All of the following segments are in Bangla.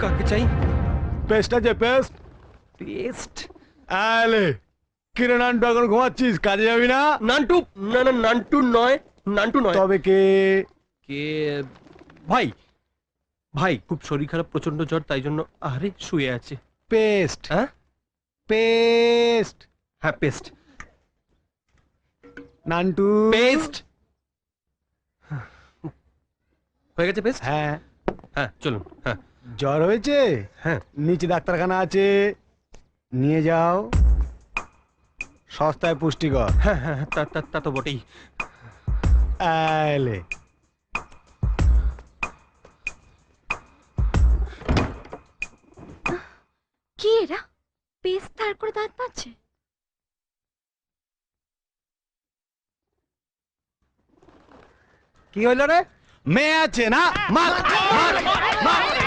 কাকে চাই? পেস্ট আছে পেস্ট পেস্ট আলে কিরে নান্টু এখন ঘুমাচ্ছিস? কাজে যাবি না? নান্টু? না না নান্টু নয়। নান্টু নয়। তবে কে? কে? ভাই। ভাই খুব শরীর খারাপ প্রচণ্ড জ্বর তাই জন্য আরে শুয়ে আছে। পেস্ট হ্যাঁ? পেস্ট হ্যাঁ পেস্ট নান্টু। পেস্ট হয়ে। গেছে পেস্ট হ্যাঁ। হ্যাঁ চলুন হ্যাঁ। জ্বর হয়েছে? হ্যাঁ। নিচে ডাক্তারখানা আছে। নিয়ে যাও। সস্তায় পুষ্টিকর। হ্যাঁ হ্যাঁ হ্যাঁ, তা তা- তা তো বটেই। আলে। কি এরা? পেস্ট তার করে দাঁত পাচ্ছে? কি হইল রে? মেয়ে আছে না? মার মার মার।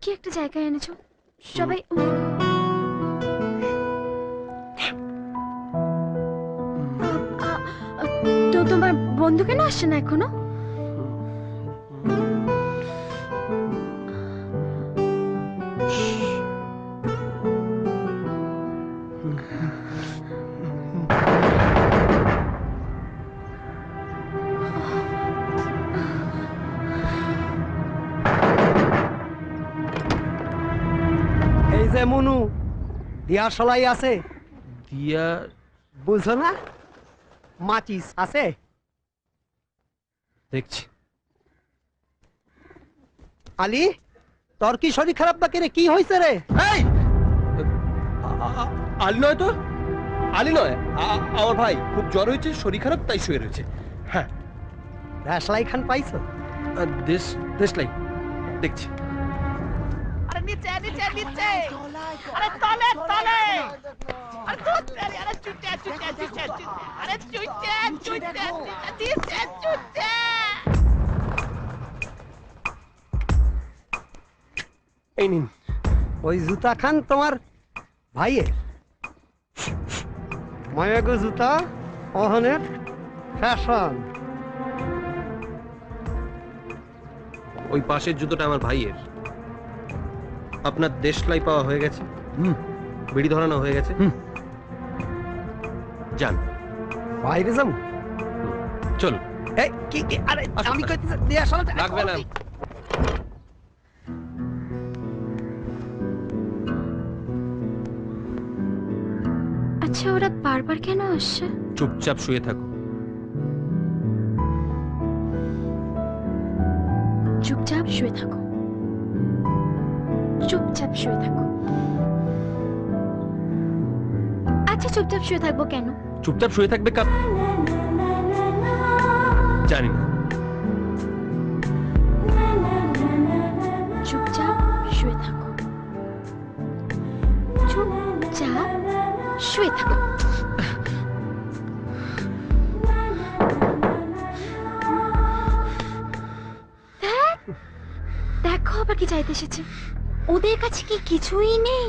কি একটা জায়গায় এনেছো? সবাই তো তোমার বন্ধু কেন আসছে না এখনও? দিয়ার সলাই আছে। দিয়া বুঝছ না? মাচিস আছে। দেখছি। আলি তোর কি শরীর খারাপ বা কেরে কি হয়েছে রে? এই! আলি নয় তো? আলি নয়? আমার ভাই খুব জ্বর হয়েছে শরীর খারাপ তাই শুয়ে রয়েছে। হ্যাঁ। ভ্যাসলাই খান পাইছো? দেশ দেশলাই। দেখছি। আরে নিচে নিচে নিচে! আরে তলে তলে আরে তেরি আরে চুটে চুটে চুটে আরে চুটে চুটে চুটে চুটে এই নিন। ওই জুতা খান তোমার ভাইয়ের। মায়াগো জুতা অহনের ফ্যাশন। ওই পাশের জুতোটা আমার ভাইয়ের। আপনার দেশলাই পাওয়া হয়ে গেছে। হুম। বিড়ি ধরানো হয়ে গেছে। হুম। যান। বাইরে যাব? চলুন। এই কি কি আরে আমি। কইতেছি দিয়ার সলাই লাগবে না। আচ্ছা ওরা বারবার কেন আসছে? চুপচাপ শুয়ে থাকো। চুপচাপ শুয়ে থাকো। চুপচাপ শুয়ে থাকো। আচ্ছা চুপচাপ শুয়ে থাকব কেন? চুপচাপ শুয়ে থাকবে কাপ জানি না। চুপচাপ শুয়ে থাকো। চুপচাপ শুয়ে থাকো। দেখো আবার কি চাইতে এসেছে। ওদের কাছে কি কিছুই নেই?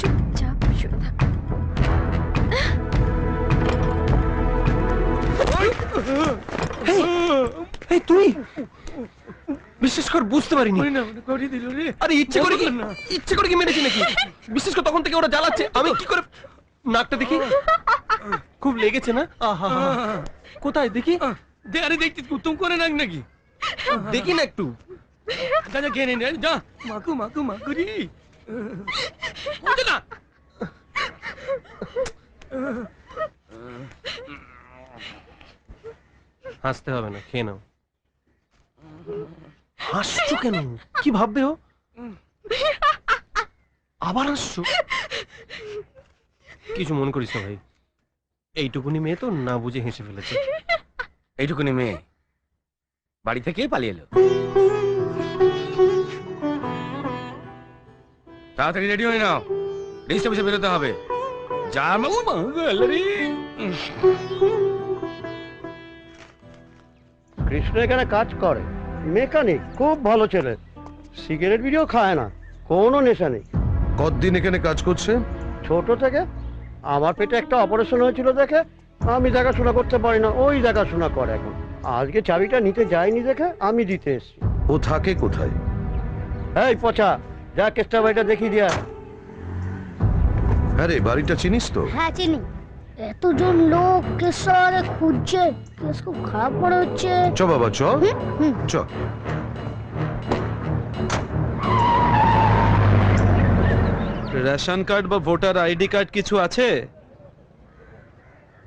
চুপচাপ শুয়ে থাকো। এই তুই? বিশেষ করে বুঝতে পারিনি। আরে ইচ্ছে করে কি ইচ্ছে করে কি মেরেছি নাকি? বিশেষ করে তখন থেকে ওরা জ্বালাচ্ছে। আমি কি করে নাকটা দেখি। খুব লেগেছে না? আহা। কোথায় দেখি? আরে দেখছিস কুতুম করে নাক নাকি? দেখি না একটু। যা যা খেয়ে নে যা মাকু মাকু মাকুরি না হাসতে হবে না খেয়ে নাও হাসছো কেন কি ভাববে ও আবার হাসছো কিছু মন করিস না ভাই এইটুকুনি মেয়ে তো না বুঝে হেসে ফেলেছে এইটুকুনি মেয়ে বাড়ি থেকে পালিয়ে এলো তাড়াতাড়ি রেডি হয়ে নাও। রেজিস্ট অফিসে বেরোতে হবে। যা কৃষ্ণ এখানে কাজ করে। মেকানিক খুব ভালো ছেলে। সিগারেট বিড়িও খায় না কোনো নেশা নেই। কতদিন এখানে কাজ করছে? ছোট থেকে। আমার পেটে একটা অপারেশন হয়েছিল দেখে। আমি দেখাশোনা করতে পারি না ওই দেখাশোনা করে এখন। আজকে চাবিটা নিতে যায়নি দেখে আমি দিতে এসছি। ও থাকে কোথায়? এই পচা যা কেসটা বাড়িটা দেখিয়ে দিয়া। আরে বাড়িটা চিনিস তো? হ্যাঁ চিনি। এতজন লোক কেস শহরে খুঁজছে কেস খুব খারাপ মনে হচ্ছে। চ বাবা চ। চ। রেশন কার্ড বা ভোটার আইডি কার্ড কিছু আছে?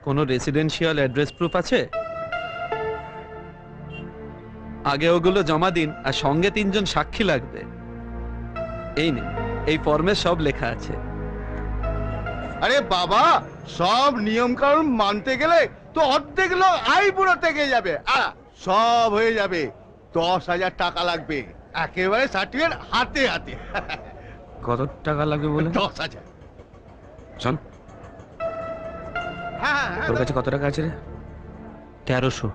কোনো রেসিডেন্সিয়াল অ্যাড্রেস প্রুফ আছে? আগে ওগুলো জমা দিন আর সঙ্গে তিনজন সাক্ষী লাগবে। এই নিন এই ফর্মে সব লেখা আছে। আরে বাবা সব নিয়ম কানুন মানতে গেলে তো অর্ধেক লোক আই পুরো থেকে যাবে। আ, সব হয়ে যাবে। দশ হাজার টাকা লাগবে। একেবারে সার্টিফিকেট হাতে হাতে। কত টাকা লাগবে বলে? দশ হাজার। শোন। হ্যাঁ হ্যাঁ, হ্যাঁ। তোর কাছে কত টাকা আছে রে? তেরোশো।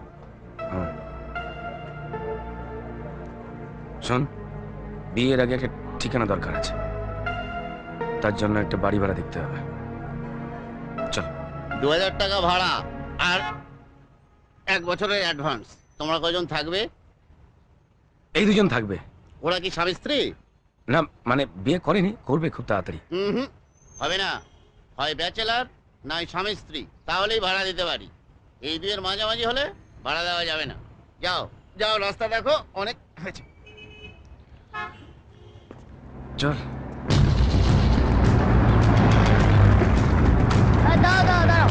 শোন বিয়ের আগে একটা ঠিকানা দরকার আছে। তার জন্য একটা বাড়ি ভাড়া দেখতে হবে। চল। দু হাজার টাকা ভাড়া আর এক বছরের অ্যাডভান্স। তোমরা কজন থাকবে? এই দুজন থাকবে। ওরা কি স্বামী স্ত্রী? না মানে বিয়ে করেনি করবে খুব তাড়াতাড়ি। হুম হবে না। হয় ব্যাচেলার নয় স্বামী স্ত্রী। তাহলেই ভাড়া দিতে পারি। এই দুয়ের মাঝামাঝি হলে ভাড়া দেওয়া যাবে না। যাও যাও রাস্তা দেখো অনেক হয়েছে। চল আহ, দাঁড়াও দাঁড়াও দাঁড়াও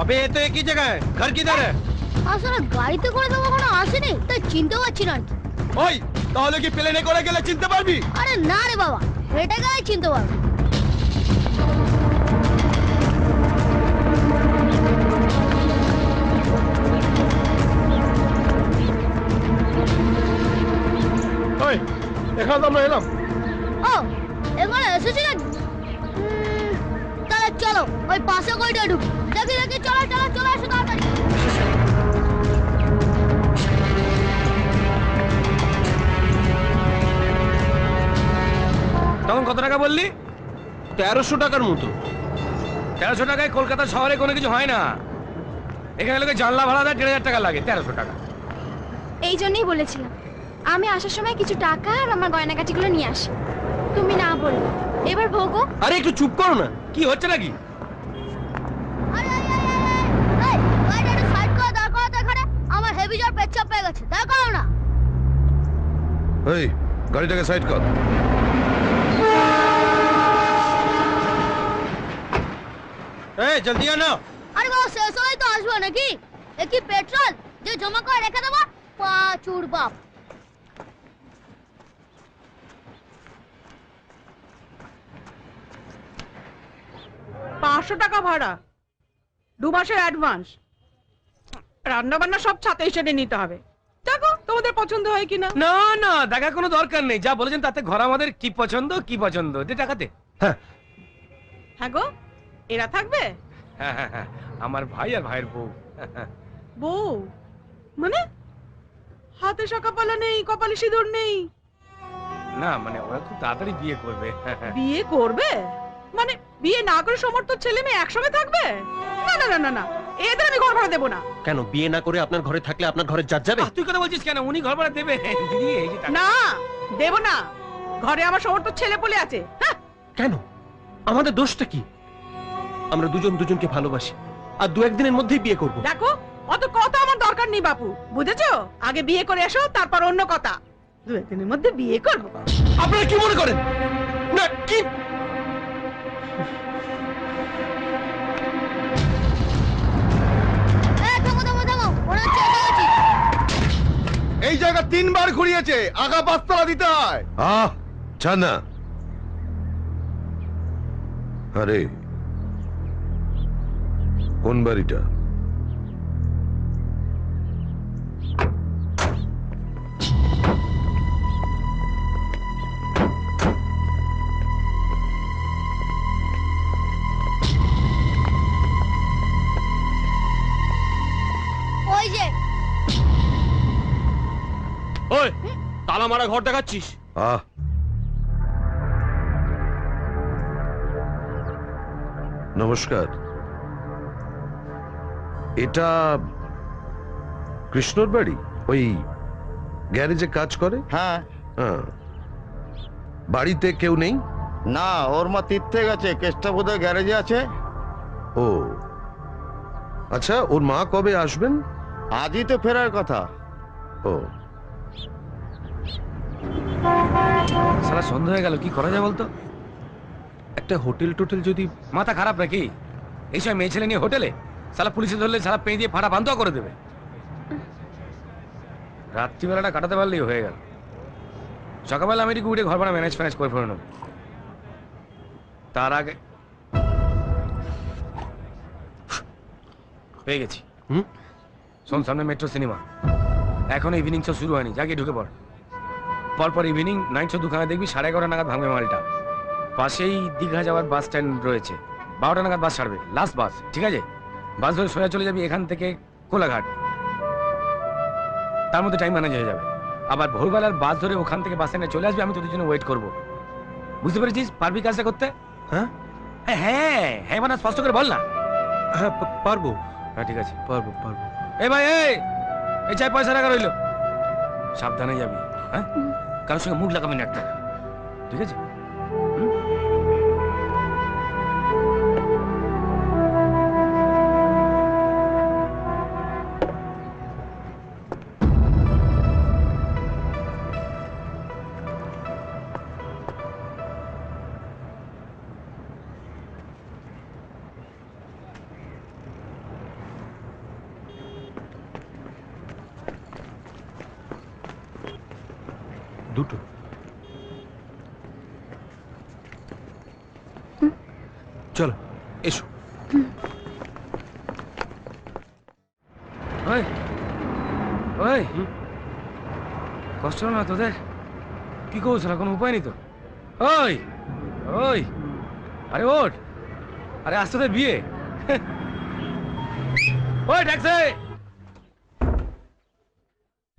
अबे ये तो एक ही जगह है घर किधर है আসলে গাড়িতে করে তো কখনো আসেনি তাই চিনতে পারছি না আর কি। ওই তাহলে কি প্লেনে করে গেলে চিনতে পারবি আরে না রে বাবা হেঁটে গেলে চিনতে পারবো ওই এখানে তো আমরা এলাম। ও এখানে এসেছি তাহলে চলো ওই পাশে কইটা ঢুক। দেখি দেখি চলো চলো চলো আসো তাড়াতাড়ি। তখন কত টাকা বললি? তেরোশো টাকার মতো। তেরোশো টাকায় কলকাতা শহরে কোনো কিছু হয় না। এখানে লোকে জানলা ভাড়া দেয় দেড় হাজার টাকা লাগে তেরোশো টাকা। এই জন্যই বলেছিলাম। আমি আসার সময় কিছু টাকা আর আমার গয়নাগাটিগুলো নিয়ে আসি। তুমি না বলো এবার ভোগো। আরে একটু চুপ করো না। কি হচ্ছে নাকি? বাবা শেষ তো আসব নাকি? পেট্রোল যে জমা করে রেখে দেবো? পাচুর বাপ পাঁচশো টাকা ভাড়া। দু মাসের অ্যাডভান্স রান্না বান্না সব ছাতে হিসেবে নিতে হবে। দেখো তোমাদের পছন্দ হয় কিনা? না না দেখা কোনো দরকার নেই। যা বলেছেন তাতে ঘর আমাদের কি পছন্দ কি পছন্দ? দে টাকাতে হ্যাঁ গো এরা থাকবে? হ্যাঁ হ্যাঁ হ্যাঁ আমার ভাই আর ভাইয়ের বউ। বউ? মানে? হাতে শাখা পালা নেই কপালে সিঁদুর নেই। না মানে ওরা খুব তাড়াতাড়ি বিয়ে করবে। বিয়ে করবে? মানে বিয়ে না করে সমর্থ ছেলে মেয়ে একসঙ্গে থাকবে? না না না না না। এদের আমি ঘর ভাড়া দেবো না। কেন বিয়ে না করে আপনার ঘরে থাকলে আপনার ঘরে যার যাবে? তুই কথা বলছিস কেন? উনি ঘর ভাড়া দেবে। দিদি এই যে টাকা- না দেবো না। ঘরে আমার সমর্থ ছেলে পলে আছে। হ্যাঁ। কেন? আমাদের দোষটা কি? আমরা দুজন দুজনকে ভালোবাসি আর দু একদিনের মধ্যেই বিয়ে করব। দেখো অত কথা আমার দরকার নেই বাপু। বুঝেছ? আগে বিয়ে করে এসো তারপর অন্য কথা। দু একদিনের মধ্যে বিয়ে করব। আপনারা কি মনে করেন? না কি তিনবার ঘুরিয়েছে। আগা পাঁচতলা দিতে হয়। আহ আরে কোন বাড়িটা? তালা মারা ঘর দেখাচ্ছিস? আহ। নমস্কার। এটা কৃষ্ণর বাড়ি? ওই গ্যারেজে কাজ করে? হ্যাঁ। হ্যাঁ। বাড়িতে কেউ নেই? না ওর মা তীর্থে গেছে কেষ্টা বোধহয় গ্যারেজে আছে। ও। আচ্ছা ওর মা কবে আসবেন? আজই তো ফেরার কথা। ও। সারা সন্ধ্যা হয়ে গেল কি করা যায় বলতো? একটা হোটেল টোটেল যদি মাথা খারাপ নাকি এই সময় মেয়ে ছেলে নিয়ে হোটেলে সালা পুলিশে ধরলে সারা পেঁয়ে দিয়ে ফাটা বান্ধ করে দেবে। রাত্রিবেলাটা কাটাতে পারলেই হয়ে গেল। সকালবেলা আমি একটু উঠে ঘর ভাড়া ম্যানেজ ফ্যানেজ করে ফেলে নেব। তার আগে পেয়ে গেছি। হুম? শোন সামনে মেট্রো সিনেমা। এখন ইভিনিং শো শুরু হয়নি যাকে ঢুকে পড়। পরপর ইভিনিং নাইট শো দুখানে দেখবি সাড়ে এগারোটা নাগাদ ভাঙবে মালটা। পাশেই দীঘা যাওয়ার বাস স্ট্যান্ড রয়েছে। বারোটা নাগাদ বাস ছাড়বে। লাস্ট বাস ঠিক আছে? বাস ধরে সোজা চলে যাবি এখান থেকে কোলাঘাট। তার মধ্যে টাইম ম্যানেজ হয়ে যাবে। আবার ভোরবেলার বাস ধরে ওখান থেকে বাস স্ট্যান্ডে চলে আসবি আমি তোদের জন্য ওয়েট করব। বুঝতে পেরেছিস? পারবি কাজটা করতে? হ্যাঁ? হ্যাঁ হ্যাঁ হ্যাঁ মানে স্পষ্ট করে বল না। হ্যাঁ পারব। হ্যাঁ ঠিক আছে। পারব পারব। এ ভাই এই! এই চাই পয়সা রাখা রইল। সাবধানে যাবি। হ্যাঁ? কারোর সঙ্গে মুখ লাগাবেন একটা। ঠিক আছে ওই ওই। কষ্ট না তোদের? কি করছ না কোনো উপায় নেই তো? ওই ওই। আরে ওঠ। আরে আজ তোদের বিয়ে। ওই ট্যাক্সি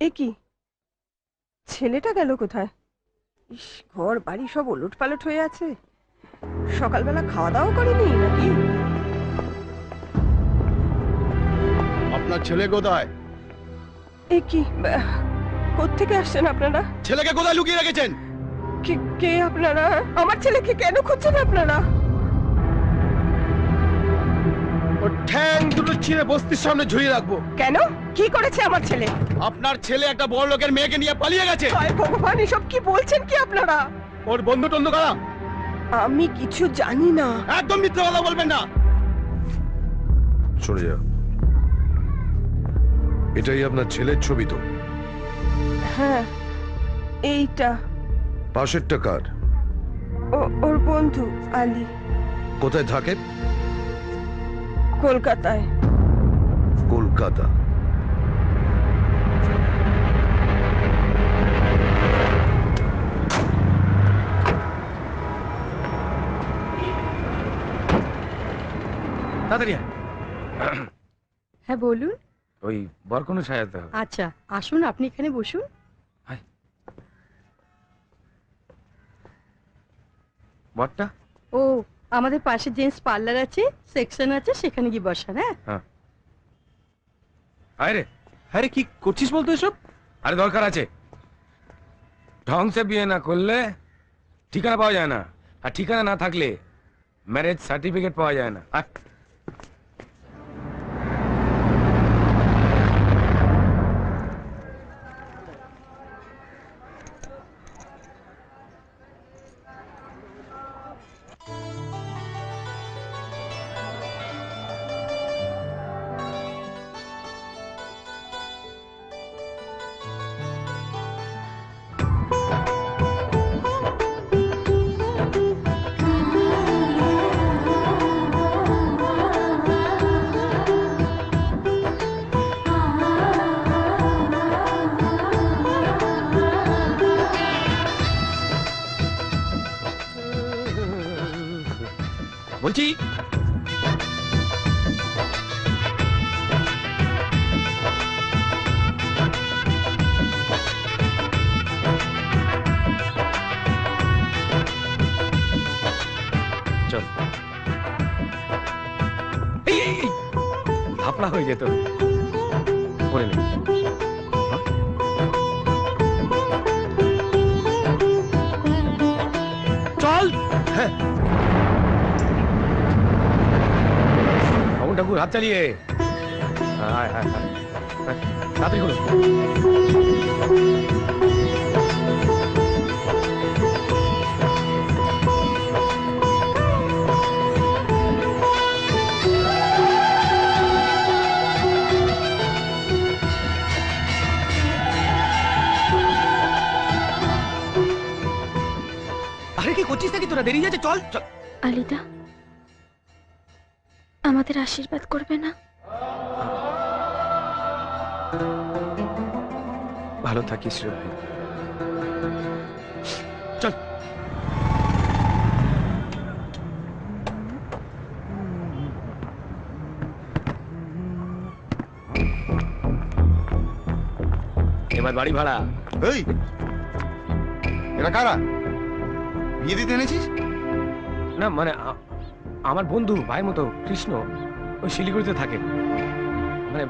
এ কি? ছেলেটা গেল কোথায়? ইস ঘর বাড়ি সব ওলট পালট হয়ে আছে। সকালবেলা খাওয়া দাওয়া করেনি নাকি? আপনার ছেলে কোথায়? এ কি কোত্থেকে আসছেন আপনারা? ছেলেকে কোথায় লুকিয়ে রেখেছেন? কে কে আপনারা? আমার ছেলেকে কেন খুঁজছেন আপনারা? ও ঠ্যাং দুটো ছিঁড়ে বস্তির সামনে ঝুলিয়ে রাখব। কেন? কি করেছে আমার ছেলে? আপনার ছেলে একটা বড় লোকের মেয়েকে নিয়ে পালিয়ে গেছে। হায় ভগবান এসব কি বলছেন কি আপনারা? ওর বন্ধু টন্ধু কারা? আমি কিছু জানি না। একদম মিথ্যে কথা বলবেন না। সরে যাও। এটাই আপনার ছেলের ছবি তো। হ্যাঁ এইটা। পাশেরটা কার? ও- ওর বন্ধু আলী। কোথায় থাকে? কলকাতায়। কলকাতা। তাড়াতাড়ি হ্যাঁ বলুন। ওই বর কোনো সাজাতে হবে। আচ্ছা আসুন আপনি এখানে বসুন। বরটা? ও আমাদের পাশে জেন্টস পার্লার আছে সেকশন আছে সেখানে গিয়ে বসান হ্যাঁ? হ্যাঁ। রে। কি করছিস বলতো এসব? আরে দরকার আছে। ঢং সে বিয়ে না করলে ঠিকানা পাওয়া যায় না। আর ঠিকানা না থাকলে ম্যারেজ সার্টিফিকেট পাওয়া যায় না। বলছি চল। ঘাপলা হয়ে যেত? চল হ্যাঁ ঠাকুর ঠাকুর হাত চালিয়ে হায় হায় হায় হায়, তাড়াতাড়ি করো আরে কি করছিস নাকি তোরা দেরি যাচ্ছে চল চল আলিদা আমাদের আশীর্বাদ করবে না। ভালো থাকিস রে ভাই চল। এবার বাড়ি ভাড়া। এই এরা কারা? বিয়ে দিতে এনেছিস? না মানে আমার বন্ধু ভাই মতো কৃষ্ণ ওই শিলিগুড়িতে থাকে। মানে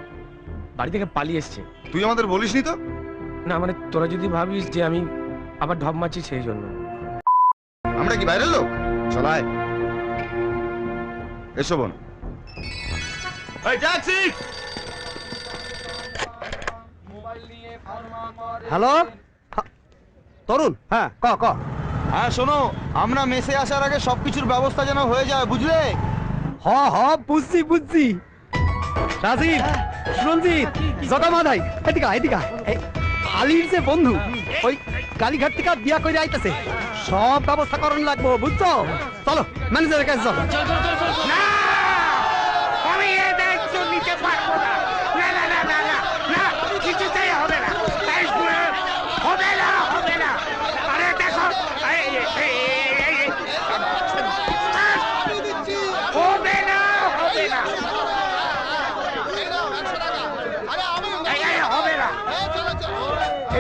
বাড়ি থেকে পালিয়ে এসছে। তুই আমাদের বলিসনি তো? না মানে তোরা যদি ভাবিস যে আমি আবার ঢপ মারছি সেই জন্য। আমরা কি বাইরের লোক? চলায় এসো বোন। ট্যাক্সি! হ্যালো? তরুণ হ্যাঁ ক ক। হ্যাঁ শোনো আমরা মেসে আসার আগে সবকিছুর ব্যবস্থা যেন হয়ে যায় বুঝলে? হ হ বুঝছি বুঝছি। রাজীব সুরঞ্জিত জটা মাধাই এদিকা এদিকা এই আলির যে বন্ধু ওই কালীঘাট থেকে বিয়া করে আইতাছে। সব ব্যবস্থা করণ লাগবো বুঝছ? চলো ম্যানেজারের কাছে চলো। আমি এ দায়িত্ব নিতে পারব না।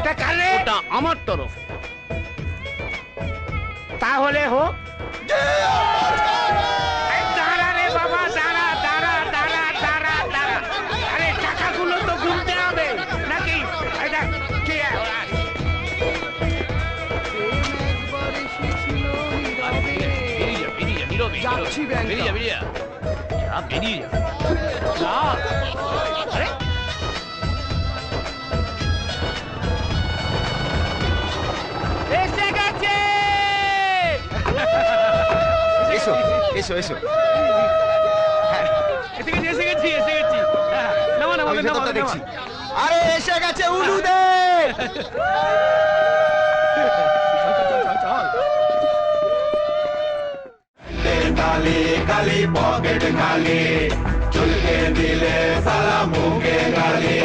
এটা কারে? ওটা আমার তরফ। তাহলে হোক। দাঁড়া রে বাবা দাঁড়া দাঁড়া দাঁড়া দাঁড়া দাঁড়া। আরে টাকাগুলো তো গুনতে হবে। নাকি? এটা কি? এসে এসো এসো। এসো এসে গেছি এসে গেছি এসে গেছি। হ্যাঁ, নামা নামা নামা দেখছি। আরে এসে গেছে উলু দে কালি কালি পকেট খালি চুলকে দিলে সালা মুখে গালি।